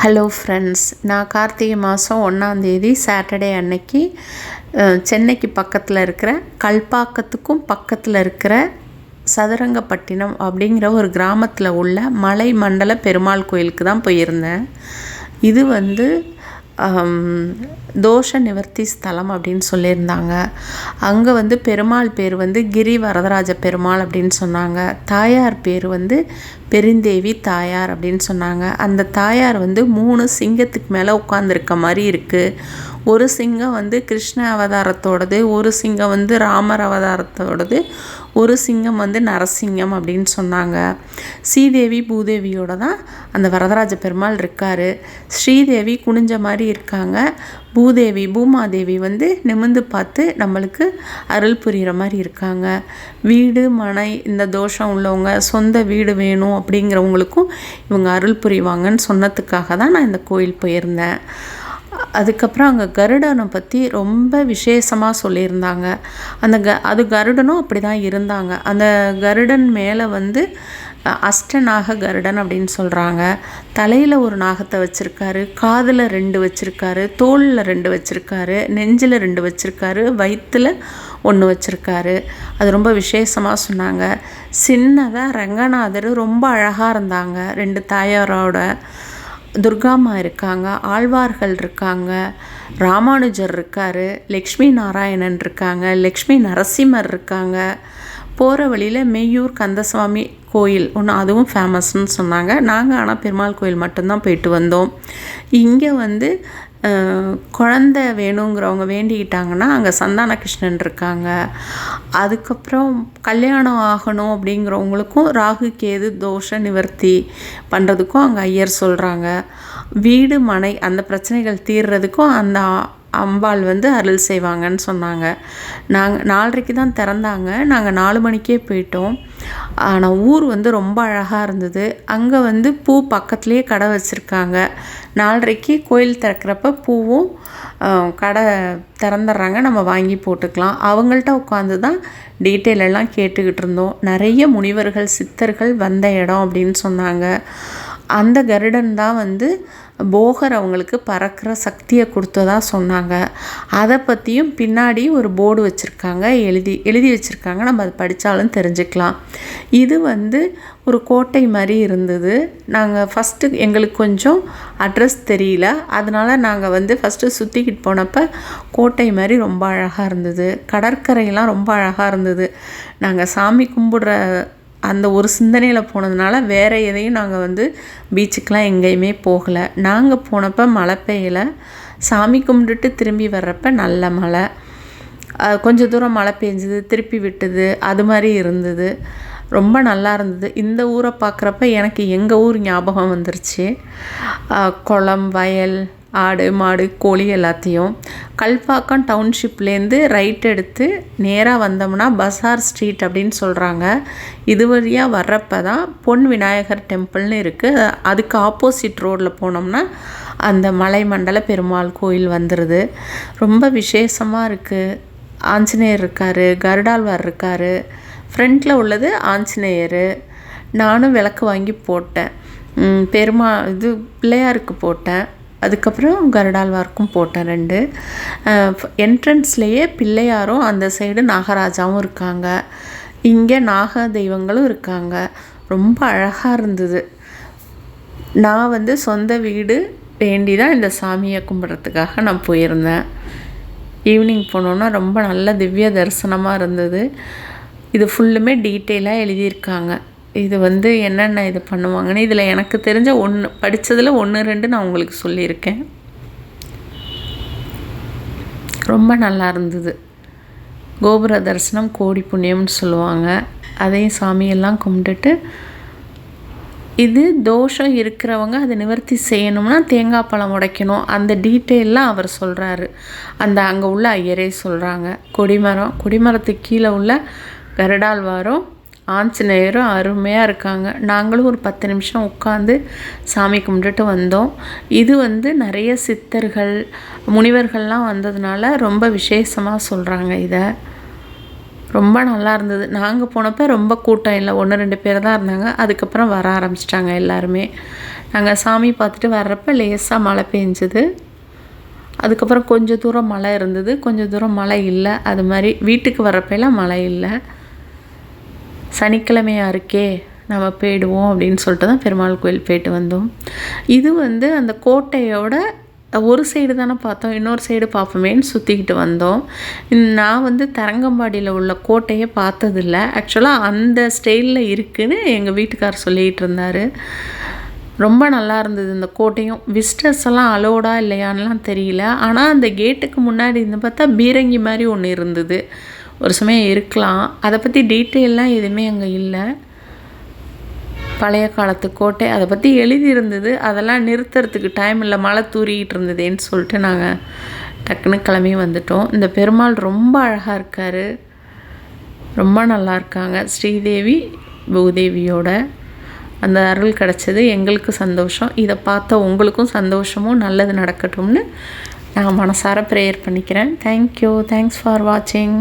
Hello friends நான் கார்த்திகை மாதம் ஒன்றாந்தேதி சாட்டர்டே அன்னைக்கு சென்னைக்கு பக்கத்தில் இருக்கிற கல்பாக்கத்துக்கும் பக்கத்தில் இருக்கிற சதுரங்கப்பட்டினம் அப்படிங்கிற ஒரு கிராமத்தில் உள்ள மலை மண்டல பெருமாள் கோயிலுக்கு தான் போயிருந்தேன். இது வந்து தோஷ நிவர்த்தி ஸ்தலம் அப்படின்னு சொல்லியிருந்தாங்க. அங்கே வந்து பெருமாள் பேர் வந்து கிரி வரதராஜ பெருமாள் அப்படின்னு சொன்னாங்க. தாயார் பேர் வந்து பெருந்தேவி தாயார் அப்படின்னு சொன்னாங்க. அந்த தாயார் வந்து மூணு சிங்கத்துக்கு மேலே உட்காந்துருக்க மாதிரி இருக்குது ஒரு சிங்கம் வந்து கிருஷ்ண அவதாரத்தோடது ஒரு சிங்கம் வந்து ராமர் அவதாரத்தோடது ஒரு சிங்கம் வந்து நரசிங்கம் அப்படின்னு சொன்னாங்க. ஸ்ரீதேவி பூதேவியோட தான் அந்த வரதராஜ பெருமாள் இருக்கார். ஸ்ரீதேவி குனிஞ்ச மாதிரி இருக்காங்க. பூதேவி பூமாதேவி வந்து நிமிர்ந்து பார்த்து நம்மளுக்கு அருள் புரிகிற மாதிரி இருக்காங்க. வீடு மனை இந்த தோஷம் உள்ளவங்க சொந்த வீடு வேணும் அப்படிங்கிறவங்களுக்கும் இவங்க அருள் புரிவாங்கன்னு சொன்னதுக்காக தான் நான் இந்த கோயில் போயிருந்தேன். அதுக்கப்புறம் அங்கே கருடனை பற்றி ரொம்ப விசேஷமாக சொல்லியிருந்தாங்க. அந்த க அது கருடனும் அப்படி தான் இருந்தாங்க. அந்த கருடன் மேலே வந்து அஷ்டநாக கருடன் அப்படின்னு சொல்கிறாங்க தலையில் ஒரு நாகத்தை வச்சுருக்காரு காதில் ரெண்டு வச்சுருக்காரு தோளில் ரெண்டு வச்சுருக்காரு நெஞ்சில் ரெண்டு வச்சுருக்காரு வயிற்றில் ஒன்று வச்சுருக்காரு. அது ரொம்ப விசேஷமாக சொன்னாங்க. சின்னதாக ரங்கநாதர் ரொம்ப அழகாக இருந்தாங்க ரெண்டு தாயாரோட. துர்காம்மா இருக்காங்க ஆழ்வார்கள் இருக்காங்க ராமானுஜர் இருக்கார் லக்ஷ்மி நாராயணன் இருக்காங்க லக்ஷ்மி நரசிம்மர் இருக்காங்க போகிற வழியில் மெய்யூர் கந்தசுவாமி கோயில் ஒன்று அதுவும் ஃபேமஸ்னு சொன்னாங்க. நாங்கள் ஆனால் பெருமாள் கோயில் மட்டும்தான் போயிட்டு வந்தோம். இங்கே வந்து குழந்த குழந்தை வேணுங்கிறவங்க வேண்டிக்கிட்டாங்கன்னா அங்கே சந்தான கிருஷ்ணன் இருக்காங்க. அதுக்கப்புறம் கல்யாணம் ஆகணும் அப்படிங்கிறவங்களுக்கும் ராகு கேது தோஷ நிவர்த்தி பண்ணுறதுக்கும் அங்கே ஐயர் சொல்கிறாங்க வீடு மனை அந்த பிரச்சனைகள் தீர்றதுக்கும் அந்த அம்பாள் வந்து அருள் செய்வாங்கன்னு சொன்னாங்க. நாங்கள் நாலரைக்கு தான் திறந்தாங்க. நாங்கள் நாலு மணிக்கே போயிட்டோம். ஆனால் ஊர் வந்து ரொம்ப அழகாக இருந்தது. அங்கே வந்து பூ பக்கத்துலேயே கடை வச்சுருக்காங்க. நாலரைக்கு கோயில் திறக்கிறப்ப பூவும் கடை திறந்துடுறாங்க. நம்ம வாங்கி போட்டுக்கலாம். அவங்கள்ட்ட உட்காந்து தான் டீட்டெயில் எல்லாம் கேட்டுக்கிட்டு இருந்தோம். நிறைய முனிவர்கள் சித்தர்கள் வந்த இடம் அப்படின்னு சொன்னாங்க. அந்த கருடன் தான் வந்து போகர் அவங்களுக்கு பறக்கிற சக்தியை கொடுத்ததாக சொன்னாங்க. அதை பற்றியும் பின்னாடி ஒரு போர்டு வச்சுருக்காங்க. எழுதி எழுதி வச்சுருக்காங்க. நம்ம அதை படித்தாலும் தெரிஞ்சுக்கலாம். இது வந்து ஒரு கோட்டை மாதிரி இருந்தது. நாங்கள் ஃபஸ்ட்டு எங்களுக்கு கொஞ்சம் அட்ரஸ் தெரியல. அதனால் நாங்கள் வந்து ஃபஸ்ட்டு சுற்றிக்கிட்டு போனப்போ கோட்டை மாதிரி ரொம்ப அழகாக இருந்தது. கடற்கரையெல்லாம் ரொம்ப அழகாக இருந்தது. நாங்கள் சாமி கும்பிடுற அந்த ஒரு சிந்தனையில் போனதுனால வேறு எதையும் நாங்கள் வந்து பீச்சுக்கெலாம் எங்கேயுமே போகலை. நாங்கள் போனப்போ மழை பெய்யலை. சாமி கும்பிட்டுட்டு திரும்பி வர்றப்ப நல்ல மழை. கொஞ்சம் கொஞ்ச தூரம் மழை பெஞ்சது திருப்பி விட்டது அது மாதிரி இருந்தது. ரொம்ப நல்லா இருந்தது. இந்த ஊரை பார்க்குறப்ப எனக்கு எங்கள் ஊர் ஞாபகம் வந்துருச்சு. குளம் வயல் ஆடு மாடு கோழி எல்லாத்தையும். கல்பாக்கம் டவுன்ஷிப்லேருந்து ரைட் எடுத்து நேராக வந்தோம்னா பசார் ஸ்ட்ரீட் அப்படின்னு சொல்கிறாங்க இது வழியாக வர்றப்ப தான் பொன் விநாயகர் டெம்பிள்னு இருக்குது அதுக்கு ஆப்போசிட் ரோட்டில் போனோம்னா அந்த மலைமண்டல பெருமாள் கோயில் வந்துடுது ரொம்ப விசேஷமாக இருக்குது ஆஞ்சநேயர் இருக்கார் கருடாழ்வார் இருக்கார். ஃப்ரண்ட்டில் உள்ளது ஆஞ்சநேயர். நானும் விளக்கு வாங்கி போட்டேன். பெருமா இது பிள்ளையாருக்கு போட்டேன். அதுக்கப்புறம் கருடாழ்வாருக்கும் போட்டேன் ரெண்டு. என்ட்ரன்ஸ்லேயே பிள்ளையாரும் அந்த சைடு நாகராஜாவும் இருக்காங்க. இங்கே நாக தெய்வங்களும் இருக்காங்க. ரொம்ப அழகாக இருந்தது. நான் வந்து சொந்த வீடு வேண்டி தான் இந்த சாமியை கும்பிட்றதுக்காக நான் போயிருந்தேன். ஈவினிங் போனோன்னா ரொம்ப நல்ல திவ்ய தரிசனமாக இருந்தது. இது ஃபுல்லுமே டீட்டெயிலாக எழுதியிருக்காங்க. இது வந்து என்னென்ன இது பண்ணுவாங்கன்னு இதில் எனக்கு தெரிஞ்ச ஒன்று படித்ததில் ஒன்று ரெண்டு நான் உங்களுக்கு சொல்லியிருக்கேன். ரொம்ப நல்லா இருந்தது. கோபுர தரிசனம் கோடி புண்ணியம்னு சொல்லுவாங்க. அதையும் சாமியெல்லாம் கும்பிட்டுட்டு இது தோஷம் இருக்கிறவங்க அதை நிவர்த்தி செய்யணும்னா தேங்காய் பழம் உடைக்கணும். அந்த டீட்டெயிலாம் அவர் சொல்கிறாரு அந்த அங்கே உள்ள ஐயரே சொல்கிறாங்க கொடிமரம் கொடிமரத்துக்கு கீழே உள்ள கருடாழ்வாரும் ஆஞ்சநேயரும் அருமையாக இருக்காங்க. நாங்களும் ஒரு பத்து நிமிஷம் உட்காந்து சாமி கும்பிட்டுட்டு வந்தோம். இது வந்து நிறைய சித்தர்கள் முனிவர்கள்லாம் வந்ததுனால ரொம்ப விசேஷமாக சொல்கிறாங்க இதை. ரொம்ப நல்லா இருந்தது. நாங்கள் போனப்போ ரொம்ப கூட்டம் இல்லை. ஒன்று ரெண்டு பேர் தான் இருந்தாங்க. அதுக்கப்புறம் வர ஆரம்பிச்சிட்டாங்க எல்லாருமே. நாங்கள் சாமி பார்த்துட்டு வர்றப்ப லேசாக மழை பெஞ்சுது. அதுக்கப்புறம் கொஞ்சம் தூரம் மழை இருந்தது. கொஞ்சம் தூரம் மழை இல்லை. அது மாதிரி வீட்டுக்கு வர்றப்பெல்லாம் மழை இல்லை. சனிக்கிழமையாக இருக்கே நம்ம போயிடுவோம் அப்படின்னு சொல்லிட்டு தான் பெருமாள் கோயில் போயிட்டு வந்தோம். இது வந்து அந்த கோட்டையோட ஒரு சைடு தானே பார்த்தோம் இன்னொரு சைடு பார்ப்போமேன்னு சுற்றிக்கிட்டு வந்தோம். நான் வந்து தரங்கம்பாடியில் உள்ள கோட்டையை பார்த்ததில்ல. ஆக்சுவலாக அந்த ஸ்டைலில் இருக்குதுன்னு எங்கள் வீட்டுக்கார் சொல்லிகிட்டு இருந்தார். ரொம்ப நல்லா இருந்தது இந்த கோட்டையும். விசிட்டர்ஸ் எல்லாம் அலோடா இல்லையான்லாம் தெரியல. ஆனால் அந்த கேட்டுக்கு முன்னாடி இருந்து பார்த்தா பீரங்கி மாதிரி ஒன்று இருந்தது. ஒரு சமயம் இருக்கலாம். அதை பற்றி டீட்டெயிலெலாம் எதுவுமே அங்கே இல்லை. பழைய காலத்து கோட்டை அதை பற்றி எழுதியிருந்தது. அதெல்லாம் நிறுத்துறதுக்கு டைம் இல்லை. மழை தூரிக்கிட்டு இருந்ததேன்னு சொல்லிட்டு நாங்கள் டக்குன்னு கிளம்பி வந்துட்டோம். இந்த பெருமாள் ரொம்ப அழகாக இருக்கார். ரொம்ப நல்லா இருக்காங்க. ஸ்ரீதேவி பூதேவியோட அந்த அருள் கிடச்சது எங்களுக்கு சந்தோஷம். இதை பார்த்த உங்களுக்கும் சந்தோஷமும் நல்லது நடக்கட்டும்னு நான் மனசார ப்ரேயர் பண்ணிக்கிறேன். தேங்க்யூ தேங்க்ஸ் ஃபார் வாட்சிங்